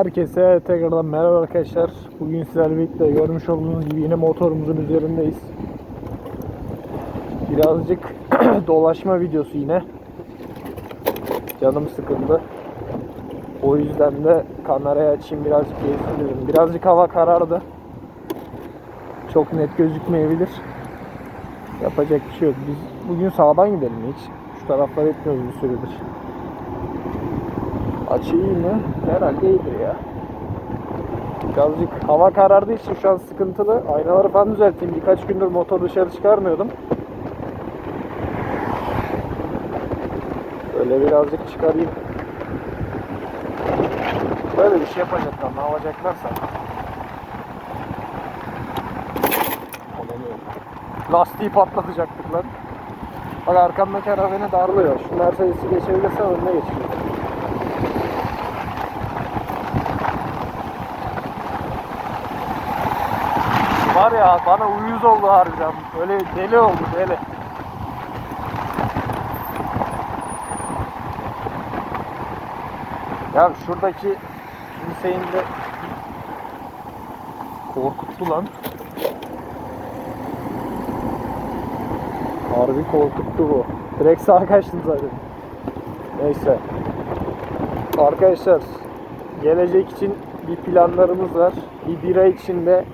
Herkese tekrardan merhaba arkadaşlar. Bugün sizlerle birlikte görmüş olduğunuz gibi yine motorumuzun üzerindeyiz. Birazcık dolaşma videosu yine. Canım sıkıldı. O yüzden de kamerayı açayım birazcık gezsin dedim. Birazcık hava karardı. Çok net gözükmeyebilir. Yapacak bir şey yok. Biz bugün sağdan gidelim hiç. Şu tarafları etmiyoruz bir süredir. Açı iyi mi? Herhalde iyidir ya. Birazcık hava karardığı için şu an sıkıntılı. Aynaları falan düzelteyim. Birkaç gündür motor dışarı çıkarmıyordum. Böyle birazcık çıkarayım. Böyle bir şey yapacaklar. Ne yapacaklarsa. Lastiği patlatacaktık lan. Bak arkamdaki araba beni darlıyor. Şu Mercedes'i geçebilirsem önüne geçeceğim. Var ya bana uyuz oldu harbiden. Böyle deli oldu deli. Ya şuradaki kimseyin de korkuttu lan. Harbi korkuttu bu. Direkt sağa kaçtım zaten. Neyse. Arkadaşlar gelecek için bir planlarımız var. Bir bira için de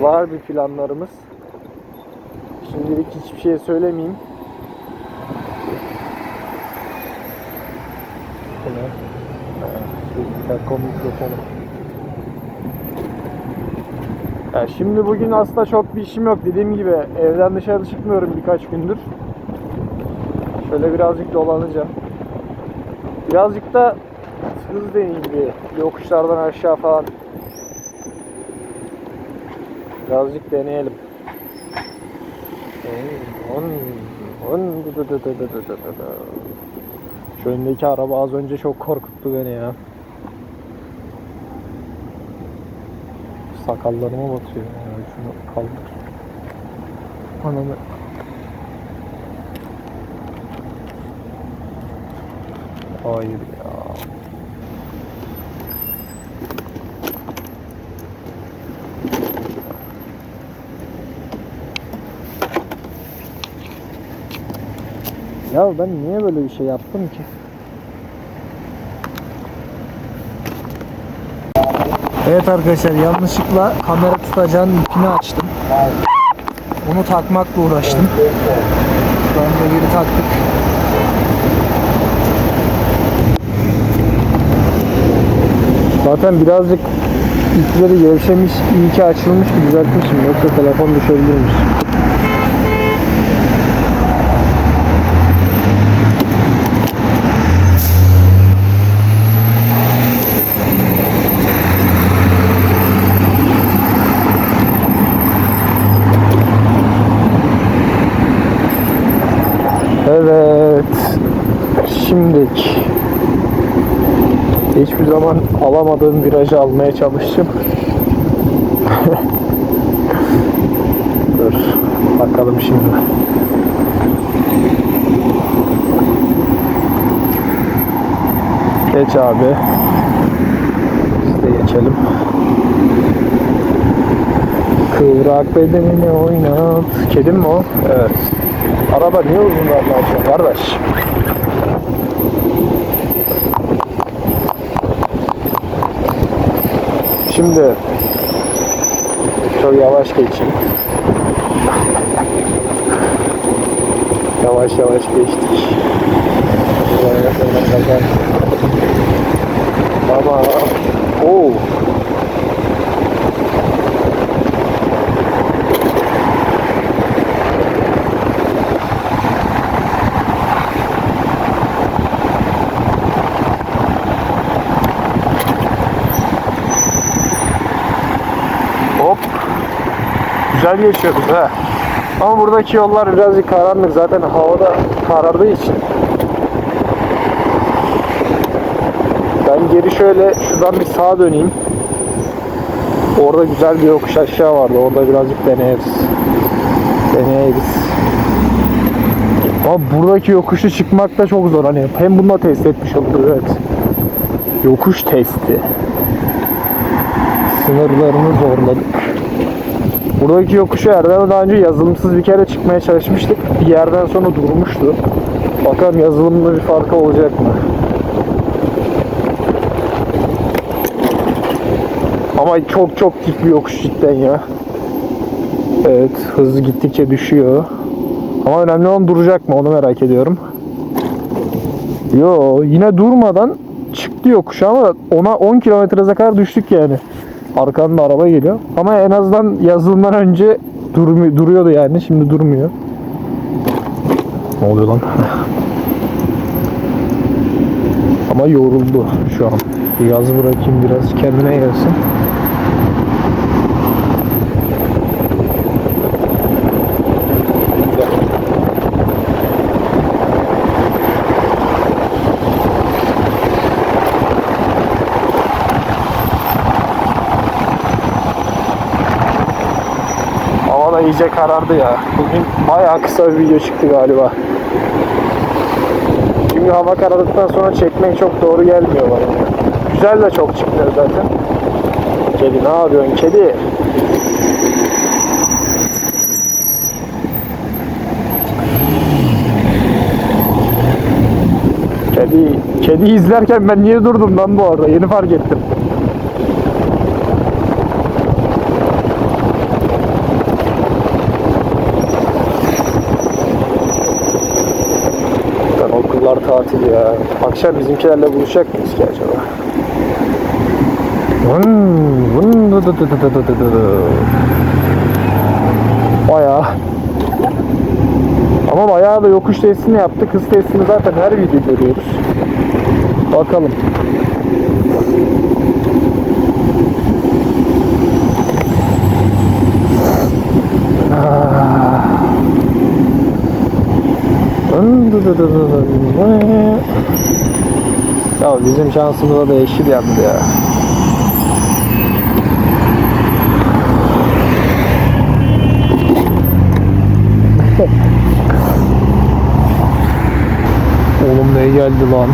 var bir planlarımız. Şimdilik hiçbir şey söylemeyeyim. Bu ne? Ha, şu Telkom mikrofonu. Ya şimdi bugün aslında çok bir işim yok. Dediğim gibi evden dışarı çıkmıyorum birkaç gündür. Şöyle birazcık dolanacağım. Birazcık da hız deneyeyim bir. Yokuşlardan aşağı falan. Birazcık deneyelim. On, on, Şu öndeki araba az önce çok korkuttu beni ya. Sakallarıma batıyor. Yani. Şunu kaldır. Ananı. Hayır ya. Ya ben niye böyle bir şey yaptım ki? Evet arkadaşlar yanlışlıkla kamera tutacağın ipini açtım. Onu takmakla uğraştım. Şu anda geri taktık. Zaten birazcık ipleri gevşemiş, iyi ki açılmış ki düzeltmişim. Yoksa telefon düşebilirmiş. Evet. Şimdik. Hiçbir zaman alamadığım virajı almaya çalıştım. Dur. Bakalım şimdi. Geç abi. Biz de geçelim. Kıvrak bedenini oynat. Kedim mi o? Evet. Araba niye uzun aşkına kardeş? Şimdi çok yavaş geçeyim. Yavaş yavaş geçtik. Baba. Oo. Güzel geçiyorduk ha. Ama buradaki yollar birazcık karanlık. Zaten havada karardığı için. Ben geri şöyle şuradan bir sağa döneyim. Orada güzel bir yokuş aşağı vardı. Orada birazcık deneyeriz. Deneyeriz. Ama buradaki yokuşu çıkmak da çok zor. Hani hem bunu da test etmiş olduk. Evet. Yokuş testi. Sınırlarını zorladık. Buradaki yokuşu Erdem'e daha önce yazılımsız bir kere çıkmaya çalışmıştık. Bir yerden sonra durmuştu. Bakalım yazılımda bir farkı olacak mı? Ama çok çok dik bir yokuş cidden ya. Evet hızı gittikçe düşüyor. Ama önemli olan duracak mı onu merak ediyorum. Yo yine durmadan çıktı yokuş ama ona 10 kilometre kadar düştük yani. Arkamda araba geliyor. Ama en azından yazılımdan önce durmu- duruyordu yani. Şimdi durmuyor. Ne oluyor lan? Ama yoruldu şu an. Gaz bırakayım biraz kendine gelsin. Hava da iyice karardı ya. Bugün bayağı kısa bir video çıktı galiba. Çünkü hava karardıktan sonra çekmek çok doğru gelmiyor bana. Güzel de çok çıkmıyor zaten. Kedi ne yapıyorsun kedi? Kedi, kedi izlerken ben niye durdum lan bu arada? Yeni fark ettim. tatil ya. Akşam bizimkilerle buluşacak mıyız ki acaba? Bayağı. Ama bayağı da yokuş testini yaptık. Hız testini zaten her videoda görüyoruz. Bakalım. Ya bizim şansımıza da yeşil yandı ya. Oğlum ne geldi lan?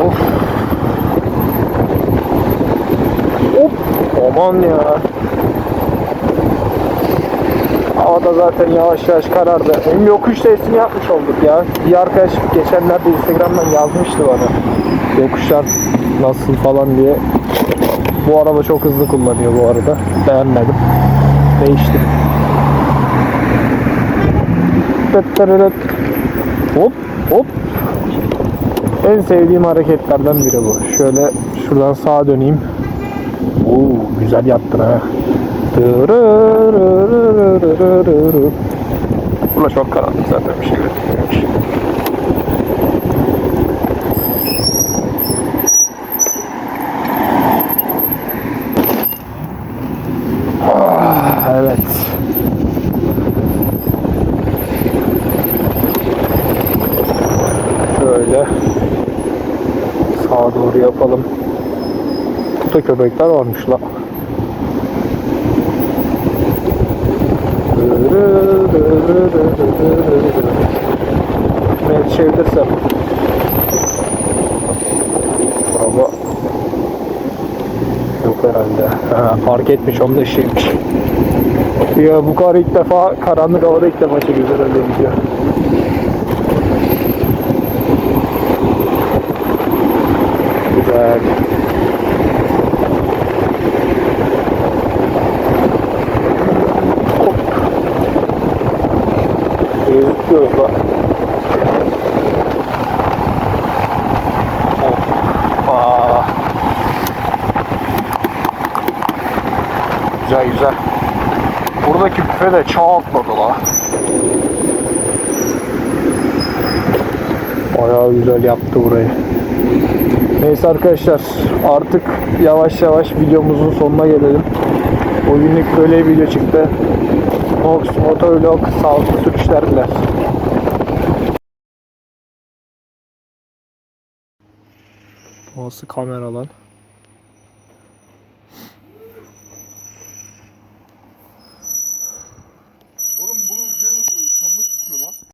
Of. Hop. Aman ya. Havada zaten yavaş yavaş karardı. Hem yokuş testini yapmış olduk ya. Bir arkadaş geçenlerde Instagram'dan yazmıştı bana. Yokuşlar nasıl falan diye. Bu araba çok hızlı kullanıyor bu arada. Beğenmedim. Değiştim. Hop hop. En sevdiğim hareketlerden biri bu. Şöyle şuradan sağa döneyim. Oo, güzel yattın ha. Burada çok karanlık zaten bir şey gözükmüyor. doğru yapalım. Burada köpekler varmış la. Ne yetişebilirsem. Araba yok herhalde. Ha, fark etmiş onun ışığıymış. Ya bu kar ilk defa karanlık havada ilk defa güzel öyle gidiyor. Güzel. Hop. Gözüküyoruz bak. Hoppa. Güzel güzel. Buradaki büfe de çağ atladı la. Bayağı güzel yaptı burayı. Neyse arkadaşlar artık yavaş yavaş videomuzun sonuna gelelim. Bugünlük böyle bir video çıktı. Mox Motovlog sağlıklı sürüşler diler. Nasıl kamera lan?